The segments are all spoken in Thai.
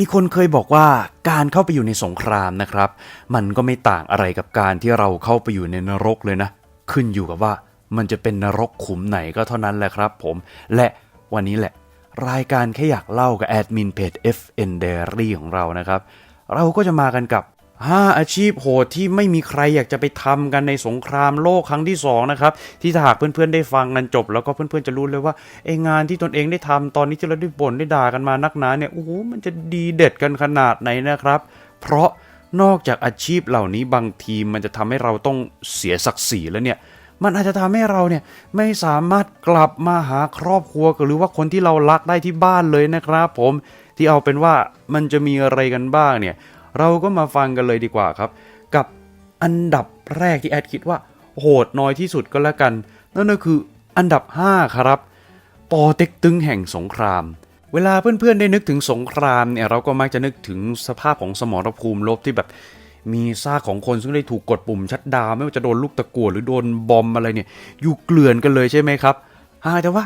มีคนเคยบอกว่าการเข้าไปอยู่ในสงครามนะครับ มันก็ไม่ต่างอะไรกับการที่เราเข้าไปอยู่ในนรกเลยนะ ขึ้นอยู่กับว่ามันจะเป็นนรกขุมไหนก็เท่านั้นแหละครับผม และวันนี้แหละ รายการแค่อยากเล่ากับแอดมินเพจ FN Diary ของเรานะครับ เราก็จะมากันกับ 5 อาชีพโหดที่ไม่มีใครอยากจะไปทำกันในสงครามโลกครั้งที่2นะครับที่ถ้าหากเพื่อนๆได้ฟังกันจบ แล้วก็เพื่อนๆจะรู้เลยว่าไองานที่ตนเองได้ทำตอนนี้ที่เราได้บ่นได้ด่ากันมานักหนาเนี่ยโอ้โหมันจะดีเด็ดกันขนาดไหนนะครับ เพราะนอกจากอาชีพเหล่านี้บางทีมันจะทำให้เราต้องเสียศักดิ์ศรีแล้วเนี่ยมันอาจจะทำให้เราเนี่ยไม่สามารถกลับมาหาครอบครัวหรือว่าคนที่เรารักได้ที่บ้านเลยนะครับ ผมที่เอาเป็นว่ามันจะมีอะไรกันบ้างเนี่ย เราก็มาฟังกันเลยดีกว่าครับ กับอันดับแรกที่แอดคิดว่า โหดน้อยที่สุดก็แล้วกัน นั่นก็คืออันดับ 5 ครับ ปอเต็กตึงแห่งสงคราม เวลาเพื่อนๆได้นึกถึงสงครามเนี่ยเราก็มักจะนึกถึงสภาพของสมรภูมิรบที่แบบมีซากของคนซึ่งได้ถูกกดปุ่มชัดดาวไม่ว่าจะโดนลูกตะกั่วหรือโดนบอมอะไรเนี่ย อยู่เกลื่อนกันเลยใช่ไหมครับหาแต่ว่า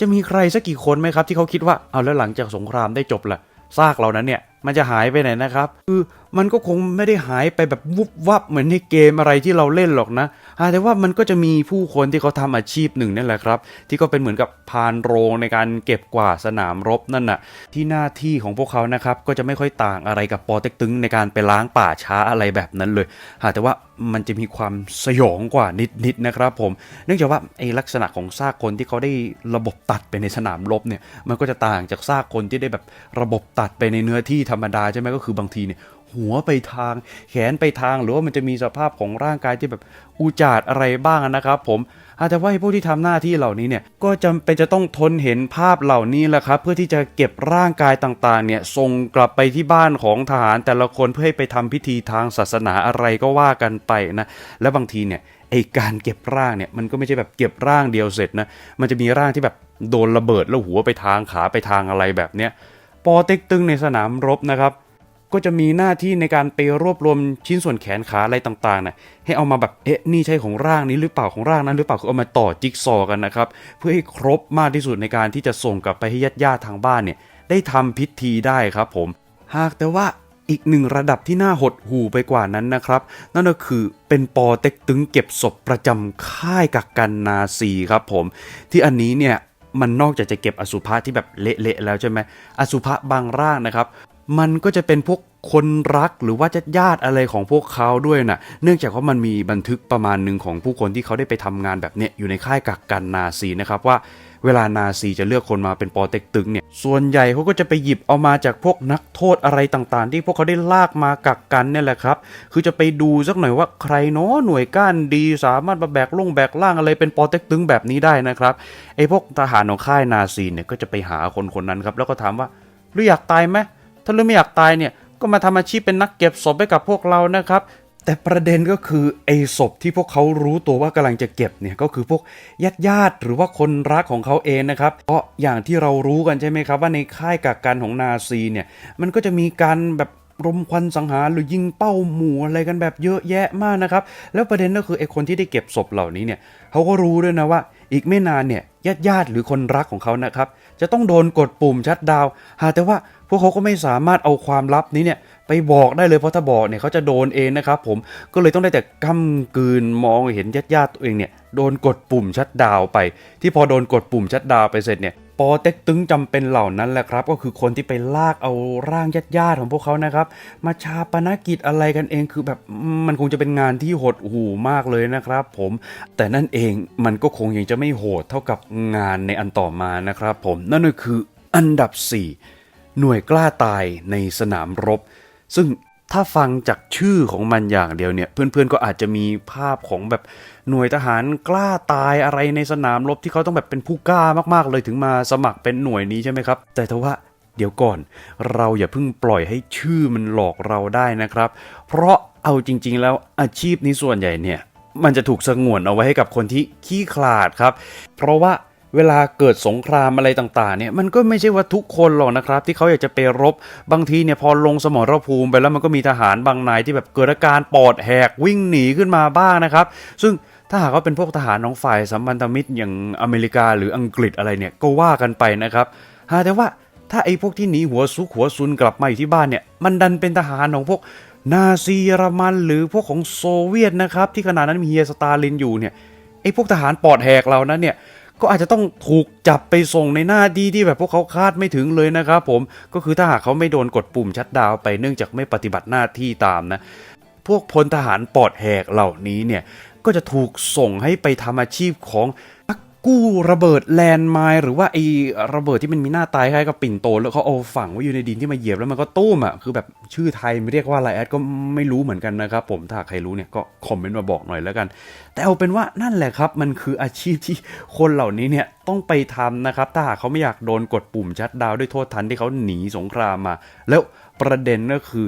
จะมีใครสักกี่คนไหมครับ ที่เขาคิดว่าเอาแล้วหลังจากสงครามได้จบละซากเหล่านั้นเนี่ย มันจะหายไปไหนนะครับ คือมันก็คงไม่ได้หายไปแบบวุบวับเหมือนในเกมอะไรที่เราเล่นหรอกนะแต่ว่ามันก็จะมีผู้คนที่เขาทำอาชีพหนึ่งนั่นแหละครับ ที่ก็เป็นเหมือนกับพานโรงในการเก็บกวาดสนามรบนั่นน่ะ ที่หน้าที่ของพวกเขานะครับก็จะไม่ค่อยต่างอะไรกับปอเต็กตึงในการไปล้างป่าช้าอะไรแบบนั้นเลยแต่ว่ามันจะมีความสยองกว่านิดๆนะครับผม เนื่องจากว่าไอลักษณะของซากคนที่เขาได้ระบบตัดไปในสนามรบเนี่ย มันก็จะต่างจากซากคนที่ได้แบบระบบตัดไปในเนื้อที่ธรรมดาใช่ไหมก็คือบางทีเนี่ยหัวไปทางแขนไปทางหรือว่ามันจะมีสภาพของร่างกายที่แบบอุจาดอะไรบ้างนะครับ ผมอาแต่ว่าไอ้ที่ทำหน้าที่เหล่านี้เนี่ยก็จำเป็นจะต้องทนเห็นภาพเหล่านี้แหละครับ เพื่อที่จะเก็บร่างกายต่างๆ เนี่ยส่งกลับไปที่บ้านของทหารแต่ละคนเพื่อให้ไปทำพิธีทางศาสนาอะไรก็ว่ากันไปนะและบางทีเนี่ยไอการเก็บร่างเนี่ยมันก็ไม่ใช่แบบเก็บร่างเดียวเสร็จนะมันจะมีร่างที่แบบโดนระเบิดแล้วหัวไปทางขาไปทางอะไรแบบเนี้ย ปอเต็กตึงในสนามรบนะครับ ก็จะมีหน้าที่ในการไปรวบรวมชิ้นส่วนแขนขาอะไรต่างๆนะให้เอามาแบบเอ๊ะนี่ใช่ของร่างนี้หรือเปล่าของร่างนั้นหรือเปล่าคือเอามาต่อจิ๊กซอว์กันนะครับ เพื่อให้ครบมากที่สุดในการที่จะส่งกลับไปให้ญาติญาติๆทางบ้านเนี่ยได้ทำพิธีได้ครับผม หากแต่ว่าอีกหนึ่งระดับที่น่าหดหูไปกว่านั้นนะครับ นั่นก็คือเป็นปอเต็กตึงเก็บศพประจำค่ายกักกันนาซีครับผม ที่อันนี้เนี่ย มันนอกจากจะเก็บอสุภะที่แบบเละๆแล้วใช่ไหมอสุภะบางร่างนะครับ มันก็จะเป็นพวกคนรักหรือว่าญาติอะไรของพวกเขาด้วยนะเนื่องจากว่ามันมีบันทึกประมาณหนึ่งของผู้คนที่เขาได้ไปทำงานแบบเนี้ยอยู่ในค่ายกักกันนาซีนะครับว่า เวลานาซีจะเลือกคนมาเป็นปอเต็กตึงเนี่ย ส่วนใหญ่เขาก็จะไปหยิบเอามาจากพวกนักโทษอะไรต่างๆ ที่พวกเขาได้ลากมากักกันเนี่ยแหละครับ คือจะไปดูสักหน่อยว่าใครเนาะหน่วยก้านดีสามารถมาแบกลงแบกล่างอะไรเป็นปอเต็กตึงแบบนี้ได้นะครับไอ้พวกทหารของค่ายนาซีเนี่ยก็จะไปหาคนคนนั้นครับแล้วก็ถามว่าหรืออยากตายไหมถ้าเรื่องไม่อยากตายเนี่ยก็มาทำอาชีพเป็นนักเก็บศพให้กับพวกเรานะครับ แต่ประเด็นก็คือไอ้ศพที่พวกเขารู้ตัวว่ากำลังจะเก็บเนี่ยก็คือพวกญาติญาติหรือว่าคนรักของเขาเองนะครับเพราะอย่างที่เรารู้กันใช่ไหมครับ ว่าในค่ายกักกันของนาซีเนี่ยมันก็จะมีการแบบรมควันสังหารหรือยิงเป้าหมู่อะไรกันแบบเยอะแยะมากนะครับ แล้วประเด็นก็คือไอ้คนที่ได้เก็บศพเหล่านี้เนี่ยเขาก็รู้ด้วยนะว่า อีกไม่นานเนี่ยญาติญาติหรือคนรักของเขานะครับ จะต้องโดนกดปุ่มชัดดาวหาแต่ว่าพวกเขาก็ไม่สามารถเอาความลับนี้เนี่ยไปบอกได้เลยเพราะถ้าบอกเนี่ยเขาจะโดนเองนะครับผมก็เลยต้องได้แต่ก้ำกืนมองเห็นญาติญาติๆตัวเองเนี่ยโดนกดปุ่มชัดดาวไป ที่พอโดนกดปุ่มชัดดาวไปเสร็จเนี่ย อเต็กตึงจำเป็นเหล่านั้นแหละครับ ก็คือคนที่ไปลากเอาร่างญาติญาติๆของพวกเขานะครับ มาชาปนกิจอะไรกันเองคือแบบมันคงจะเป็นงานที่หดหูมากเลยนะครับ ผม แต่นั่นเองมันก็คงยังจะไม่โหดเท่ากับงานในอันต่อมานะครับ ผมนั่นก็คืออันดับ 4 หน่วยกล้าตายในสนามรบ ซึ่ง ถ้าฟังจากชื่อของมันอย่างเดียวเนี่ย เพื่อนๆก็อาจจะมีภาพของแบบหน่วยทหารกล้าตายอะไรในสนามรบที่เขาต้องแบบเป็นผู้กล้ามากๆเลยถึงมาสมัครเป็นหน่วยนี้ใช่ไหมครับ แต่ทว่าเดี๋ยวก่อน เราอย่าเพิ่งปล่อยให้ชื่อมันหลอกเราได้นะครับ เพราะเอาจริง ๆ แล้วอาชีพนี้ส่วนใหญ่เนี่ย มันจะถูกสงวนเอาไว้ให้กับคนที่ขี้ขลาดครับ เพราะว่า เวลาเกิดสงครามอะไรต่างๆ เนี่ยมันก็ไม่ใช่ว่าทุกคนหรอกนะครับ ที่เขาอยากจะไปรบบางทีเนี่ยพอลงสมรภูมิไปแล้วมันก็มีทหารบางนายที่แบบเกิดอาการปอดแหกวิ่งหนีขึ้นมาบ้างนะครับ ซึ่งถ้าหากว่าเป็นพวกทหารของฝ่ายสัมพันธมิตรอย่างอเมริกาหรืออังกฤษอะไรเนี่ยก็ว่ากันไปนะครับหาแต่ว่าถ้าไอ้พวกที่หนีหัวซุกหัวซุนกลับมาอยู่ที่บ้านเนี่ยมันดันเป็นทหารของพวกนาซีเยอรมันหรือพวกของโซเวียตนะครับที่ขณะนั้นมีเฮียสตาลินอยู่เนี่ยไอ้พวกทหารปอดแหกเหล่านั้นเนี่ย ก็อาจจะต้องถูกจับไปส่งในหน้าดีที่แบบพวกเขาคาดไม่ถึงเลยนะครับผมก็คือถ้าหากเขาไม่โดนกดปุ่มชัดดาวไปเนื่องจากไม่ปฏิบัติหน้าที่ตามนะ พวกพลทหารปอดแหกเหล่านี้เนี่ยก็จะถูกส่งให้ไปทำอาชีพของ กู้ระเบิดแลนด์ไมน์หรือว่าไอ้ระเบิดที่มันมีหน้าตายคล้ายกับปิ่นโตแล้วเขาเอาฝังไว้อยู่ในดินที่มาเหยียบแล้วมันก็ตุ้มอะคือแบบชื่อไทยไเรียกว่าอะไรแอดก็ไม่รู้เหมือนกันนะครับผมถ้าใครรู้เนี่ยก็คอมเมนต์มาบอกหน่อยแล้วกัน แต่เอาเป็นว่านั่นแหละครับ มันคืออาชีพที่คนเหล่านี้เนี่ยต้องไปทำนะครับ ถ้าหากเขาไม่อยากโดนกดปุ่มชัดดาวด้วยโทษทันที่เขาหนีสงครามมา แล้วประเด็นก็คือ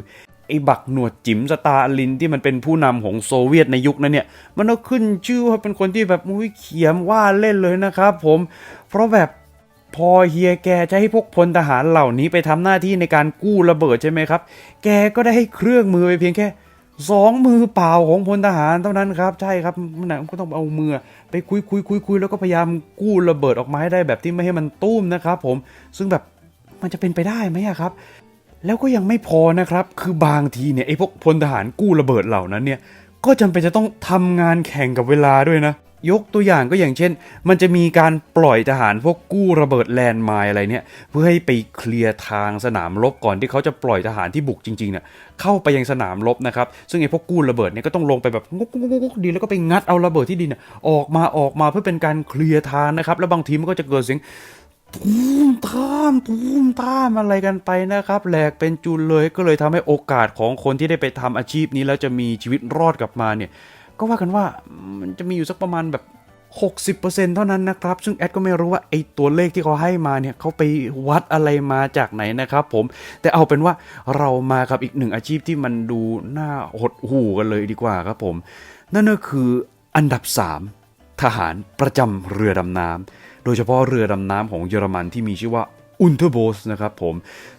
ไอ้บักหนวดจิ๋มสตาลินที่มันเป็นผู้นำของโซเวียตในยุคนั้นเนี่ย มันก็ขึ้นชื่อว่าเป็นคนที่แบบมุ้ยเขียมว่าเล่นเลยนะครับผม เพราะแบบพอเฮียแกจะให้พวกพลทหารเหล่านี้ไปทำหน้าที่ในการกู้ระเบิดใช่ไหมครับ แกก็ได้ให้เครื่องมือไปเพียงแค่สองมือเปล่าของพลทหารเท่านั้นครับ ใช่ครับมันนะก็ต้องเอามือไปคุยคุยคุยคุยแล้วก็พยายามกู้ระเบิดออกมาให้ได้แบบที่ไม่ให้มันตุ้มนะครับผมซึ่งแบบมันจะเป็นไปได้ไหมครับ แล้วก็ยังไม่พอนะครับ คือบางทีเนี่ยไอ้พวกพลทหารกู้ระเบิดเหล่านั้นเนี่ย ก็จำเป็นจะต้องทำงานแข่งกับเวลาด้วยนะ ยกตัวอย่างก็อย่างเช่น มันจะมีการปล่อยทหารพวกกู้ระเบิดแลนด์ไมน์อะไรเนี่ย เพื่อให้ไปเคลียร์ทางสนามรบก่อนที่เขาจะปล่อยทหารที่บุกจริงๆเนี่ยเข้าไปยังสนามรบนะครับ ซึ่งไอ้พวกกู้ระเบิดเนี่ยก็ต้องลงไปแบบงกงกงกดีแล้วก็ไปงัดเอาระเบิดที่ดินเนี่ยออกมาออกมาเพื่อเป็นการเคลียร์ทางนะครับ แล้วบางทีมันก็จะเกิดเสียง ตูมตามตูมตามอะไรกันไปนะครับ แหลกเป็นจุนเลยก็เลยทำให้โอกาสของคนที่ได้ไปทำอาชีพนี้แล้วจะมีชีวิตรอดกลับมาเนี่ย ก็ว่ากันว่ามันจะมีอยู่สักประมาณแบบ 60%เท่านั้นนะครับ ซึ่งแอดก็ไม่รู้ว่าไอตัวเลขที่เขาให้มาเนี่ยเขาไปวัดอะไรมาจากไหนนะครับผม แต่เอาเป็นว่าเรามากับอีกหนึ่งอาชีพที่มันดูน่าหดหู่กันเลยดีกว่าครับผม นั่นก็คืออันดับ 3 ทหารประจำเรือดำน้ำ โดยเฉพาะเรือดำน้ำของเยอรมันที่มีชื่อว่าอุนเทอร์โบสนะครับผม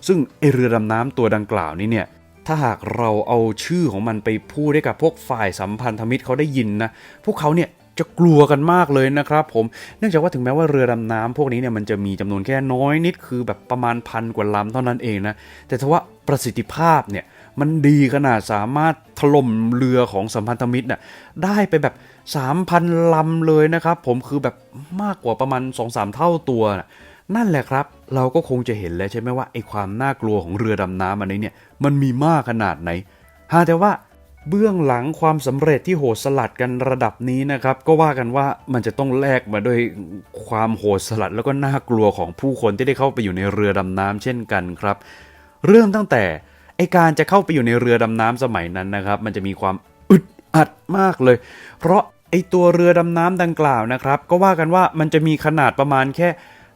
ซึ่งไอเรือดำน้ำตัวดังกล่าวนี้เนี่ยถ้าหากเราเอาชื่อของมันไปพูดให้กับพวกฝ่ายสัมพันธมิตรเขาได้ยินนะ พวกเขาเนี่ย จะกลัวกันมากเลยนะครับผม เนื่องจากว่าถึงแม้ว่าเรือดำน้ำพวกนี้เนี่ยมันจะมีจำนวนแค่น้อยนิดคือแบบประมาณพันกว่าลำเท่านั้นเองนะ แต่ถ้าว่าประสิทธิภาพเนี่ยมันดีขนาดสามารถถล่มเรือของสัมพันธมิตรน่ะได้ไปแบบ 3,000 ลำเลยนะครับผมคือแบบมากกว่าประมาณ 2-3 เท่าตัวนะนั่นแหละครับ เราก็คงจะเห็นแล้วใช่ไหมว่าไอ้ความน่ากลัวของเรือดำน้ำอันนี้เนี่ยมันมีมากขนาดไหนหาแต่ว่า เบื้องหลังความสำเร็จที่โหดสลัดกันระดับนี้นะครับ ก็ว่ากันว่ามันจะต้องแลกมาด้วยความโหดสลัดแล้วก็น่ากลัวของผู้คนที่ได้เข้าไปอยู่ในเรือดำน้ำเช่นกันครับ เริ่มตั้งแต่ไอการจะเข้าไปอยู่ในเรือดำน้ำสมัยนั้นนะครับ มันจะมีความอึดอัดมากเลย เพราะไอตัวเรือดำน้ำดังกล่าวนะครับ ก็ว่ากันว่ามันจะมีขนาดประมาณแค่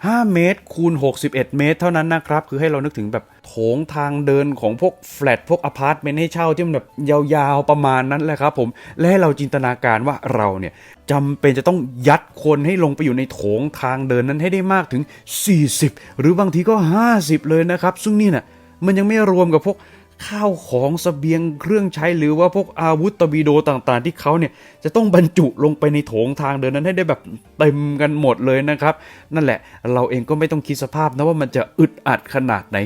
5 เมตรคูณ 61 เมตร เท่านั้นนะครับ คือให้เรานึกถึงแบบโถงทางเดินของพวกแฟลตพวกอพาร์ตเมนต์ให้เช่าที่มันแบบยาวๆประมาณนั้นแหละครับผม และให้เราจินตนาการว่าเราเนี่ยจำเป็นจะต้องยัดคนให้ลงไปอยู่ในโถงทางเดินนั้นให้ได้มากถึง 40 หรือบางทีก็ 50 เลยนะครับ ซึ่งนี่น่ะมันยังไม่รวมกับพวก ข้าวของสเสบียงเครื่องใช้หรือว่าพวกอาวุธตอร์ปิโดต่างๆ ที่เขาเนี่ยจะต้องบรรจุลงไปในโถงทางเดินนั้นให้ได้แบบเต็มกันหมดเลยนะครับ นั่นแหละเราเองก็ไม่ต้องคิดสภาพนะว่ามันจะอึดอัดขนาดไหน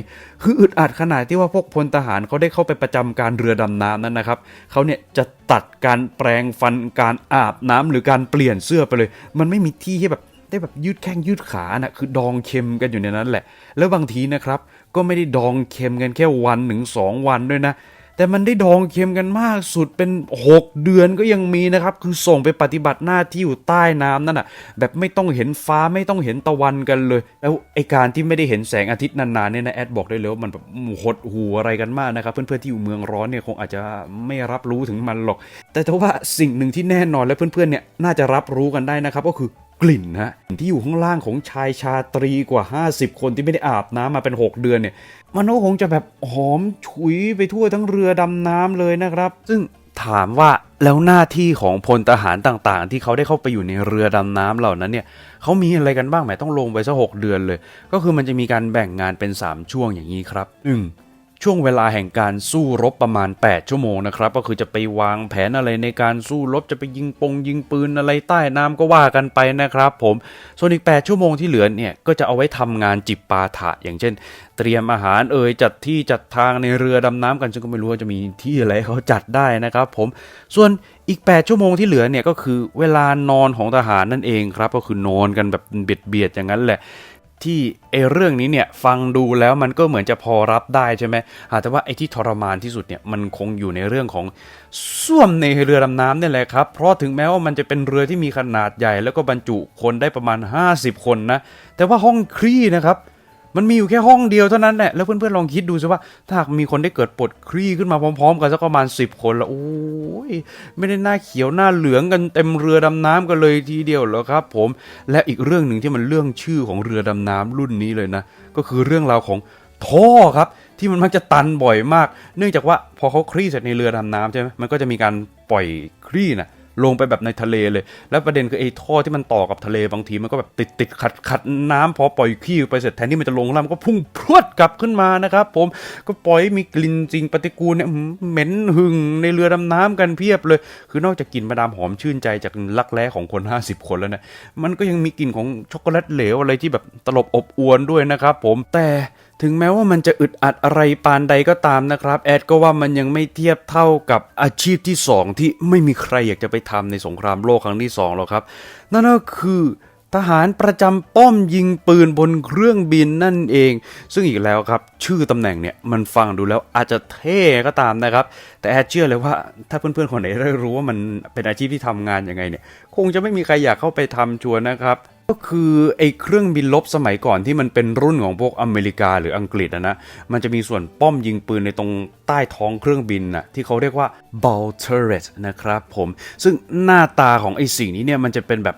คืออึดอัดขนาดที่ว่าพวกพลทหารเขาได้เข้าไปประจำการเรือดำน้ำนั้นนะครับเขาเนี่ยจะตัดการแปลงฟันการอาบน้ำหรือการเปลี่ยนเสื้อไปเลย มันไม่มีที่ให้แบบได้แบบยืดแข้งยืดขานะคือดองเค็มกันอยู่ในนั้นแหละ แล้วบางทีนะครับ ก็ไม่ได้ดองเค็มกันแค่วันถึงสองวันด้วยนะ แต่มันได้ดองเค็มกันมากสุดเป็น 6 เดือนก็ยังมีนะครับ คือส่งไปปฏิบัติหน้าที่อยู่ใต้น้ำนั่นน่ะ แบบไม่ต้องเห็นฟ้าไม่ต้องเห็นตะวันกันเลย แล้วไอการที่ไม่ได้เห็นแสงอาทิตย์นานๆเนี่ยนะแอดบอกได้เลยว่ามันแบบหดหูอะไรกันมากนะครับเพื่อนๆที่อยู่เมืองร้อนเนี่ยคงอาจจะไม่รับรู้ถึงมันหรอก แต่ถ้าว่าสิ่งหนึ่งที่แน่นอนและเพื่อนๆเนี่ยน่าจะรับรู้กันได้นะครับก็คือ กลิ่นฮะที่อยู่ข้างล่างของชายชาตรีกว่า 50 คนที่ไม่ได้อาบน้ำมาเป็น 6 เดือนเนี่ย มันก็คงจะแบบหอมฉุยไปทั่วทั้งเรือดำน้ำเลยนะครับ ซึ่งถามว่าแล้วหน้าที่ของพลทหารต่างๆ ที่เขาได้เข้าไปอยู่ในเรือดำน้ำเหล่านั้นเนี่ยเขามีอะไรกันบ้างไหมต้องลงไปสักหกเดือนเลย ก็คือมันจะมีการแบ่งงานเป็น 3 ช่วงอย่างนี้ครับ 1. ช่วงเวลาแห่งการสู้รบประมาณ 8 ชั่วโมงนะครับ ก็คือจะไปวางแผนอะไรในการสู้รบจะไปยิงปงยิงปืนอะไรใต้น้ำก็ว่ากันไปนะครับ ผมส่วนอีก 8 ชั่วโมงที่เหลือเนี่ยก็จะเอาไว้ทำงานจิบปาถะ อย่างเช่น เตรียมอาหารเอ่ยจัดที่จัดทางในเรือดำน้ำกันซึ่งก็ไม่รู้ว่าจะมีที่อะไรเขาจัดได้นะครับ ผมส่วนอีก 8 ชั่วโมงที่เหลือเนี่ยก็คือเวลานอนของทหารนั่นเองครับ ก็คือนอนกันแบบเบียดเบียดอย่างนั้นแหละ ที่ไอเรื่องนี้เนี่ยฟังดูแล้วมันก็เหมือนจะพอรับได้ใช่ไหมแต่ว่าไอที่ทรมานที่สุดเนี่ยมันคงอยู่ในเรื่องของส้วมในเรือดำน้ำนี่แหละครับ เพราะถึงแม้ว่ามันจะเป็นเรือที่มีขนาดใหญ่ แล้วก็บรรจุคนได้ประมาณ 50 คนนะ แต่ว่าห้องคลี่นะครับ มันมีอยู่แค่ห้องเดียวเท่านั้นแหละแล้วเพื่อนๆลองคิดดูสิว่า ถ้าหากมีคนได้เกิดปลดคลี่ขึ้นมาพร้อม ๆ กันสักประมาณ 10 คนล้วโอ้ยไม่ได้หน้าเขียวหน้าเหลืองกันเต็มเรือดำน้ำกันเลยทีเดียวเหรอครับ ผมและอีกเรื่องหนึ่งที่มันเรื่องชื่อของเรือดำน้ำรุ่นนี้เลยนะ ก็คือเรื่องราวของท่อครับที่มันมักจะตันบ่อยมาก เนื่องจากว่าพอเขาคลี่เสร็จในเรือดำน้ำใช่ไหมมันก็จะมีการปล่อยคลี่นะ ลงไปแบบในทะเลเลย แล้วประเด็นคือไอ้ท่อที่มันต่อกับทะเลบางทีมันก็แบบติดติดขัดขัดน้ำพอปล่อยขี้ไปเสร็จแทนที่มันจะลงแล้วมันก็พุ่งพรวดกลับขึ้นมานะครับผมก็ปล่อยมีกลิ่นจริงปฏิกูลเนี่ยเหม็นหึงในเรือดำน้ำกันเพียบเลย คือนอกจากกลิ่นมาดามหอมชื่นใจจากลักแร้ของคน 50 คนแล้วนะมันก็ยังมีกลิ่นของช็อกโกแลตเหลวอะไรที่แบบตลบอบอวนด้วยนะครับผมแต่ ถึงแม้ว่ามันจะอึดอัดอะไรปานใดก็ตามนะครับ แอดก็ว่ามันยังไม่เทียบเท่ากับอาชีพที่ 2 ที่ไม่มีใครอยากจะไปทำในสงครามโลกครั้งที่2หรอกครับ นั่นก็คือทหารประจำป้อมยิงปืนบนเครื่องบินนั่นเอง ซึ่งอีกแล้วครับ ชื่อตำแหน่งเนี่ยมันฟังดูแล้วอาจจะเท่ก็ตามนะครับ แต่แอดเชื่อเลยว่าถ้าเพื่อนๆคนไหนได้รู้ว่ามันเป็นอาชีพที่ทำงานยังไงเนี่ย คงจะไม่มีใครอยากเข้าไปทำชัวนะครับ ก็คือไอ้เครื่องบินลบสมัยก่อนที่มันเป็นรุ่นของพวกอเมริกาหรืออังกฤษอะนะมันจะมีส่วนป้อมยิงปืนในตรงใต้ท้องเครื่องบินน่ะที่เขาเรียกว่า ball turret นะครับผมซึ่งหน้าตาของไอ้สิ่งนี้เนี่ยมันจะเป็นแบบ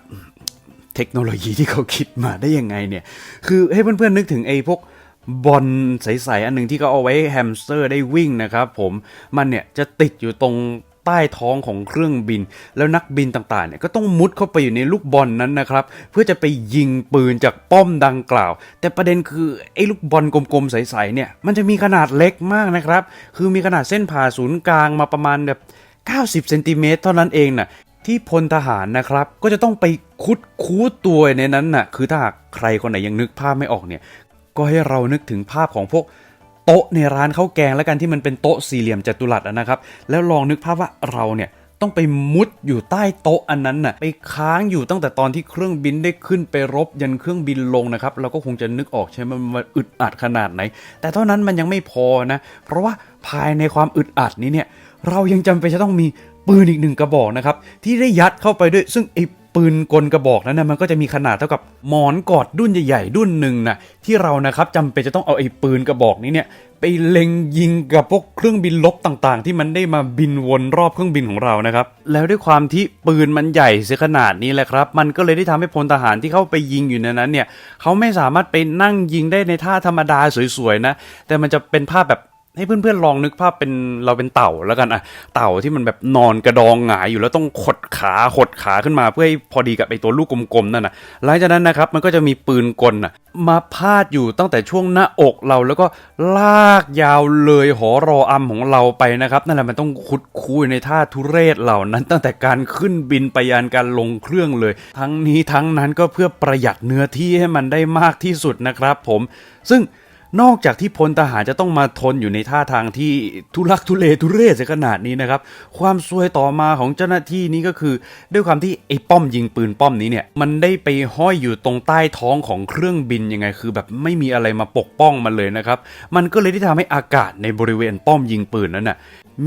เทคโนโลยีที่เขาคิดมาได้ยังไงเนี่ยคือให้เพื่อนๆนึกถึงไอ้พวกบอลใสๆอันหนึ่งที่เขาเอาไว้แฮมสเตอร์ได้วิ่งนะครับผมมันเนี่ยจะติดอยู่ตรง ใต้ท้องของเครื่องบิน แล้วนักบินต่างๆเนี่ยก็ต้องมุดเข้าไปอยู่ในลูกบอลนนั้นนะครับ เพื่อจะไปยิงปืนจากป้อมดังกล่าว แต่ประเด็นคือไอ้ลูกบอลกลมๆใสๆเนี่ยมันจะมีขนาดเล็กมากนะครับ คือมีขนาดเส้นผ่าศูนย์กลางมาประมาณแบบ90เซนติเมตรเท่านั้นเองน่ะที่พลทหารนะครับก็จะต้องไปคุดคูดตัวในนั้นน่ะคือถ้าหากใครคนไหนยังนึกภาพไม่ออกเนี่ยก็ให้เรานึกถึงภาพของพวก โต๊ะในร้านข้าวแกงแล้วกันที่มันเป็นโต๊ะสี่เหลี่ยมจัตุรัสอะนะครับ แล้วลองนึกภาพว่าเราเนี่ยต้องไปมุดอยู่ใต้โต๊ะอันนั้นน่ะไปค้างอยู่ตั้งแต่ตอนที่เครื่องบินได้ขึ้นไปรบยันเครื่องบินลงนะครับเราก็คงจะนึกออกใช่ไหมมันอึดอัดขนาดไหน แต่เท่านั้นมันยังไม่พอนะ เพราะว่าภายในความอึดอัดนี้เนี่ย เรายังจำเป็นจะต้องมีปืนอีกหนึ่งกระบอกนะครับที่ได้ยัดเข้าไปด้วยซึ่งไอ้ ปืนกลกระบอกนั้นนะมันก็จะมีขนาดเท่ากับหมอนกอดดุ้นใหญ่ๆดุ้นหนึ่งนะที่เรานะครับจำเป็นจะต้องเอาไอ้ปืนกระบอกนี้เนี่ยไปเล็งยิงกับพวกเครื่องบินลบต่างๆ ที่มันได้มาบินวนรอบเครื่องบินของเรานะครับ แล้วด้วยความที่ปืนมันใหญ่เสียขนาดนี้แหละครับ มันก็เลยได้ทำให้พลทหารที่เข้าไปยิงอยู่ในนั้นเนี่ยเขาไม่สามารถไปนั่งยิงได้ในท่าธรรมดาสวยๆนะ แต่มันจะเป็นภาพแบบ ให้เพื่อนๆลองนึกภาพเป็นเราเป็นเต่าแล้วกันอะเต่าที่มันแบบนอนกระดองหงายอยู่แล้วต้องขดขาขดขาขึ้นมาเพื่อให้พอดีกับไอตัวลูกกลมๆนั่นนะหลังจากนั้นนะครับมันก็จะมีปืนกลน่ะมาพาดอยู่ตั้งแต่ช่วงหน้าอกเราแล้วก็ลากยาวเลยหอรออำของเราไปนะครับนั่นแหละมันต้องคุดคุยในท่าทุเรศเหล่านั้น ตั้งแต่การขึ้นบินไปยานการลงเครื่องเลย ทั้งนี้ทั้งนั้นก็เพื่อประหยัดเนื้อที่ให้มันได้มากที่สุดนะครับผม ซึ่ง นอกจากที่พลทหารจะต้องมาทนอยู่ในท่าทางที่ทุลักทุเลทุเรศขนาดนี้นะครับ ความซวยต่อมาของเจ้าหน้าที่นี้ก็คือ ด้วยความที่ไอ้ป้อมยิงปืนป้อมนี้เนี่ย มันได้ไปห้อยอยู่ตรงใต้ท้องของเครื่องบินยังไง คือแบบไม่มีอะไรมาปกป้องมันเลยนะครับ มันก็เลยที่ทำให้อากาศในบริเวณป้อมยิงปืนนั้นน่ะ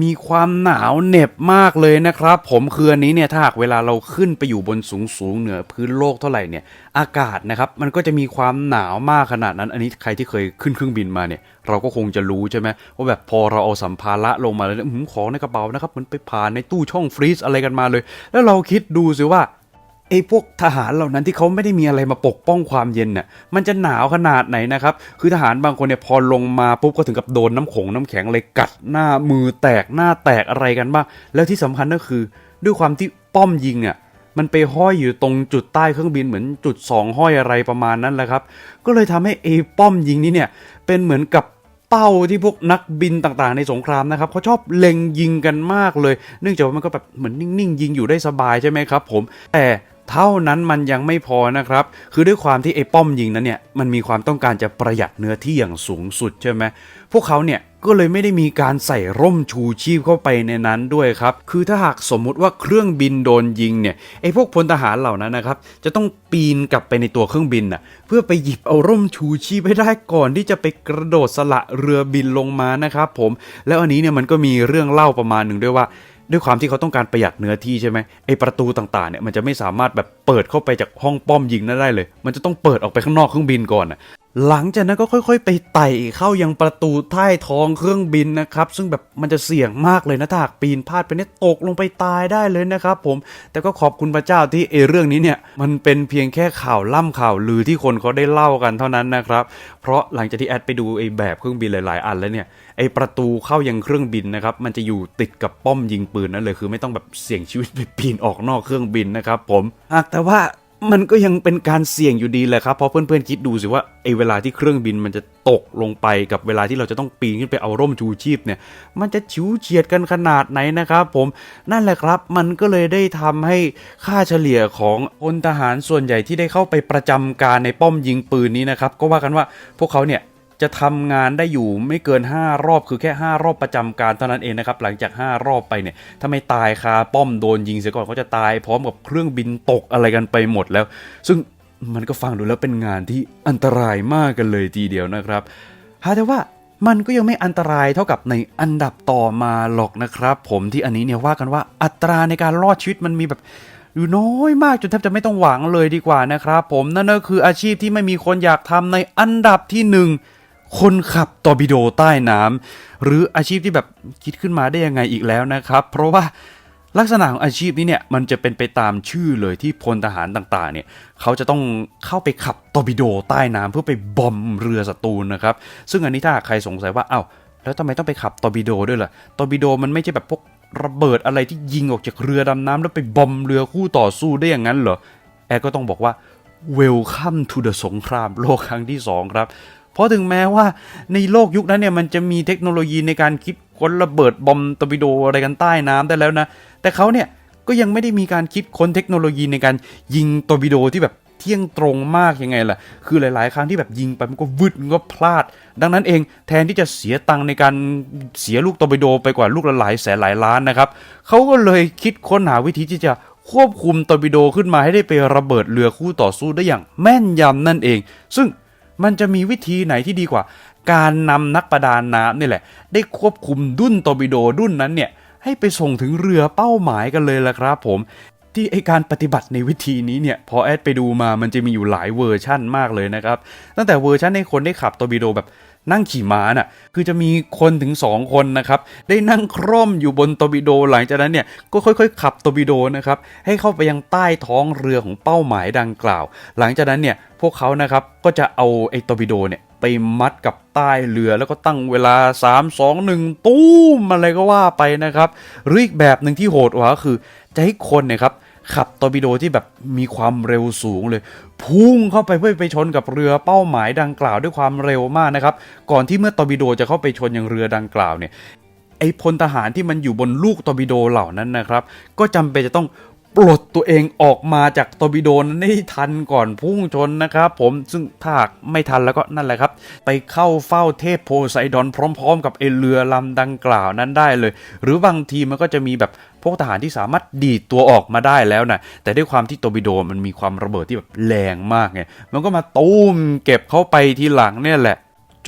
มีความหนาวเหน็บมากเลยนะครับ ผมคืออันนี้เนี่ยถ้าหากเวลาเราขึ้นไปอยู่บนสูงสูงๆเหนือพื้นโลกเท่าไหร่เนี่ย อากาศนะครับมันก็จะมีความหนาวมากขนาดนั้น อันนี้ใครที่เคยขึ้นเครื่องบินมาเนี่ยเราก็คงจะรู้ใช่ไหมว่าแบบพอเราเอาสัมภาระลงมาแล้วอื้อหือของในกระเป๋านะครับมันไปผ่านในตู้ช่องฟรีซอะไรกันมาเลย แล้วเราคิดดูสิว่า ไอ้พวกทหารเหล่านั้นที่เขาไม่ได้มีอะไรมาปกป้องความเย็นน่ะมันจะหนาวขนาดไหนนะครับ คือทหารบางคนเนี่ยพอลงมาปุ๊บก็ถึงกับโดนน้ำขงน้ำแข็งเลยกัดหน้ามือแตกหน้าแตกอะไรกันบ้าง แล้วที่สำคัญก็คือ ด้วยความที่ป้อมยิงเนี่ยมันไปห้อยอยู่ตรงจุดใต้เครื่องบินเหมือนจุดสองห้อยอะไรประมาณนั้นแหละครับ ก็เลยทำให้ไอ้ป้อมยิงนี้เนี่ยเป็นเหมือนกับเป้าที่พวกนักบินต่างๆ ในสงครามนะครับเขาชอบเล็งยิงกันมากเลย เนื่องจากว่ามันก็แบบเหมือนนิ่งๆ ยิงอยู่ได้สบายใช่ไหมครับ ผมแต่ เท่านั้นมันยังไม่พอนะครับ คือด้วยความที่ไอ้ป้อมยิงนั้นเนี่ยมันมีความต้องการจะประหยัดเนื้อที่อย่างสูงสุดใช่ไหมพวกเขาเนี่ยก็เลยไม่ได้มีการใส่ร่มชูชีพเข้าไปในนั้นด้วยครับ คือถ้าหากสมมุติว่าเครื่องบินโดนยิงเนี่ยไอ้พวกพลทหารเหล่านั้นนะครับ จะต้องปีนกลับไปในตัวเครื่องบินน่ะเพื่อไปหยิบเอาร่มชูชีพให้ได้ก่อนที่จะไปกระโดดสละเรือบินลงมานะครับผม แล้วอันนี้เนี่ยมันก็มีเรื่องเล่าประมาณหนึ่งด้วยว่า ด้วยความที่เขาต้องการประหยัดเนื้อที่ใช่ไหมไอประตูต่างๆเนี่ยมันจะไม่สามารถแบบเปิดเข้าไปจากห้องป้อมยิงนั่นได้เลย มันจะต้องเปิดออกไปข้างนอกเครื่องบินก่อนอะ หลังจากนั้นก็ค่อยๆ ไปไต่เข้ายังประตูใต้ท้องเครื่องบินนะครับ ซึ่งแบบมันจะเสี่ยงมากเลยนะถ้าหากปีนพลาดไปเนี่ยตกลงไปตายได้เลยนะครับผมแต่ก็ขอบคุณพระเจ้าที่เอเรื่องนี้เนี่ยมันเป็นเพียงแค่ข่าวล่ำข่าวลือที่คนเขาได้เล่ากันเท่านั้นนะครับ เพราะหลังจากที่แอดไปดูไอ้แบบเครื่องบินหลายๆ อันแล้วเนี่ยไอ้ประตูเข้ายังเครื่องบินนะครับมันจะอยู่ติดกับป้อมยิงปืนนั่นเลยคือไม่ต้องแบบเสี่ยงชีวิตไปปีนออกนอกเครื่องบินนะครับผมหากแต่ว่า มันก็ยังเป็นการเสี่ยงอยู่ดีแหละครับ เพราะเพื่อนๆคิดดูสิว่าไอ้เวลาที่เครื่องบินมันจะตกลงไปกับเวลาที่เราจะต้องปีนขึ้นไปเอาร่มชูชีพเนี่ย มันจะฉิวเฉียดกันขนาดไหนนะครับผมนั่นแหละครับมันก็เลยได้ทำให้ค่าเฉลี่ยของพลทหารส่วนใหญ่ที่ได้เข้าไปประจำการในป้อมยิงปืนนี้นะครับก็ว่ากันว่าพวกเขาเนี่ย จะทำงานได้อยู่ไม่เกิน 5 รอบคือแค่ 5 รอบประจำการเท่านั้นเองนะครับ หลังจาก 5 รอบไปเนี่ยถ้าไม่ตายคาป้อมโดนยิงเสียก่อนเขาจะตายพร้อมกับเครื่องบินตกอะไรกันไปหมดแล้ว ซึ่งมันก็ฟังดูแล้วเป็นงานที่อันตรายมากกันเลยทีเดียวนะครับหาแต่ว่ามันก็ยังไม่อันตรายเท่ากับในอันดับต่อมาหรอกนะครับ ผมที่อันนี้เนี่ยว่ากันว่าอัตราในการรอดชีวิตมันมีแบบอยู่น้อยมากจนแทบจะไม่ต้องหวังเลยดีกว่านะครับ ผมนั่นก็คืออาชีพที่ไม่มีคนอยากทำในอันดับที่หนึ่ง คนขับตอร์ปิโดใต้น้ำหรืออาชีพที่แบบคิดขึ้นมาได้ยังไงอีกแล้วนะครับ เพราะว่าลักษณะของอาชีพนี้เนี่ยมันจะเป็นไปตามชื่อเลยที่พลทหารต่างๆเนี่ยเขาจะต้องเข้าไปขับตอร์ปิโดใต้น้ำเพื่อไปบอมเรือศัตรูนะครับ ซึ่งอันนี้ถ้าใครสงสัยว่าเอ้าแล้วทำไมต้องไปขับตอร์ปิโดด้วยล่ะตอร์ปิโดมันไม่ใช่แบบพวกระเบิดอะไรที่ยิงออกจากเรือดำน้ำแล้วไปบอมเรือคู่ต่อสู้ได้อย่างนั้นเหรอแอร์ก็ต้องบอกว่า Welcome to the สงครามโลกครั้งที่ 2 ครับ ราะถึงแม้ว่าในโลกยุคนั้นเนี่ยมันจะมีเทคโนโลยีในการคิดค้นระเบิดบอมตอร์ปิโดอะไรกันใต้น้ำได้แล้วนะ แต่เขาเนี่ยก็ยังไม่ได้มีการคิดค้นเทคโนโลยีในการยิงตอร์ปิโดที่แบบเที่ยงตรงมากยังไงล่ะ คือหลาย ๆ ครั้งที่แบบยิงไปมันก็วึดมันก็พลาด ดังนั้นเองแทนที่จะเสียตังค์ในการเสียลูกตอร์ปิโดไปกว่าลูกละหลายแสนหลายล้านนะครับเขาก็เลยคิดค้นหาวิธีที่จะควบคุมตอร์ปิโดขึ้นมาให้ได้ไประเบิดเรือคู่ต่อสู้ได้อย่างแม่นยำนั่นเอง ซึ่ง มันจะมีวิธีไหนที่ดีกว่า การนำนักประดาน้ำนี่แหละ ได้ควบคุมดุ้นตบิโดดุนนั้นเนี่ยให้ไปส่งถึงเรือเป้าหมายกันเลยละครับผมที่ไอการปฏิบัติในวิธีนี้เนี่ยพอแอดไปดูมามันจะมีอยู่หลายเวอร์ชั่นมากเลยนะครับ ตั้งแต่เวอร์ชันให้คนได้ขับตอร์ปิโดแบบ นั่งขี่ม้าน่ะคือจะมีคนถึง 2 คนนะครับได้นั่งคร่อมอยู่บนตอร์ปิโดหลังจากนั้นเนี่ยก็ค่อยๆ ขับตอร์ปิโดนะครับให้เข้าไปยังใต้ท้องเรือของเป้าหมายดังกล่าว หลังจากนั้นเนี่ยพวกเขานะครับก็จะเอาไอตอร์ปิโดเนี่ยไปมัดกับใต้เรือแล้วก็ตั้งเวลา 3 2 1 ตู้มอะไรก็ว่าไปนะครับหรืออีกแบบหนึ่งที่โหดกว่าคือจะให้คนเนี่ยครับ ขับตอร์ปิโดที่แบบมีความเร็วสูงเลย พุ่งเข้าไปเพื่อไปชนกับเรือเป้าหมายดังกล่าวด้วยความเร็วมากนะครับ ก่อนที่เมื่อตอร์ปิโดจะเข้าไปชนอย่างเรือดังกล่าวเนี่ยไอพลทหารที่มันอยู่บนลูกตอร์ปิโดเหล่านั้นนะครับ ก็จำเป็นจะต้อง ปลดตัวเองออกมาจากตอร์ปิโดนั้นให้ทันก่อนพุ่งชนนะครับผมซึ่งถ้ากไม่ทันแล้วก็นั่นแหละครับ ไปเข้าเฝ้าเทพโพไซดอนพร้อม ๆ กับไอเรือลำดังกล่าวนั้นได้เลย หรือบางทีมันก็จะมีแบบพวกทหารที่สามารถดีดตัวออกมาได้แล้วนะแต่ด้วยความที่ตอร์ปิโดมันมีความระเบิดที่แบบแรงมากไงมันก็มาตุ้มเก็บเข้าไปทีหลังเนี่ยแหละ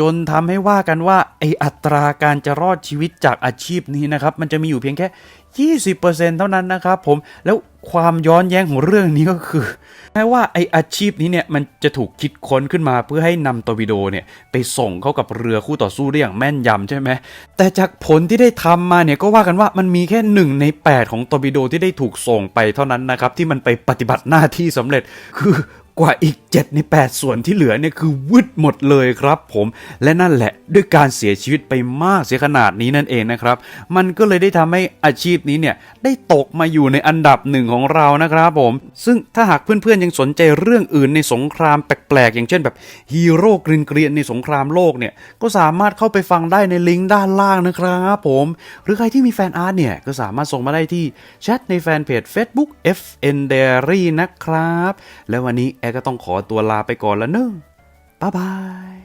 จนทำให้ว่ากันว่าไออัตราการจะรอดชีวิตจากอาชีพนี้นะครับ มันจะมีอยู่เพียงแค่ 20%เท่านั้นนะครับผมแล้วความย้อนแย้งของเรื่องนี้ก็คือแม้ว่าไออาชีพนี้เนี่ยมันจะถูกคิดค้นขึ้นมาเพื่อให้นำตอร์ปิโดเนี่ยไปส่งเข้ากับเรือคู่ต่อสู้ได้อย่างแม่นยำใช่ไหมแต่จากผลที่ได้ทำมาเนี่ยก็ว่ากันว่ามันมีแค่หนึ่งใน 8 ของตอร์ปิโดที่ได้ถูกส่งไปเท่านั้นนะครับที่มันไปปฏิบัติหน้าที่สำเร็จคือกว่าอีก 7 ใน 8 ส่วนที่เหลือเนี่ยคือวึดหมดเลยครับผมและนั่นแหละด้วยการเสียชีวิตไปมากเสียขนาดนี้นั่นเองนะครับ มันก็เลยได้ทำให้อาชีพนี้เนี่ยได้ตกมาอยู่ในอันดับหนึ่งของเรานะครับผม ซึ่งถ้าหากเพื่อนๆยังสนใจเรื่องอื่นในสงครามแปลกๆ อย่างเช่นแบบฮีโร่กรีนเกรียนๆในสงครามโลกเนี่ยก็สามารถเข้าไปฟังได้ในลิงก์ด้านล่างนะครับผม หรือใครที่มีแฟนอาร์ตเนี่ยก็สามารถส่งมาได้ที่แชทในแฟนเพจ Facebook FN Diary นะครับ แล้ววันนี้แอร์ก็ต้องขอตัวลาไปก่อนแล้วเนอะบ๊ายบาย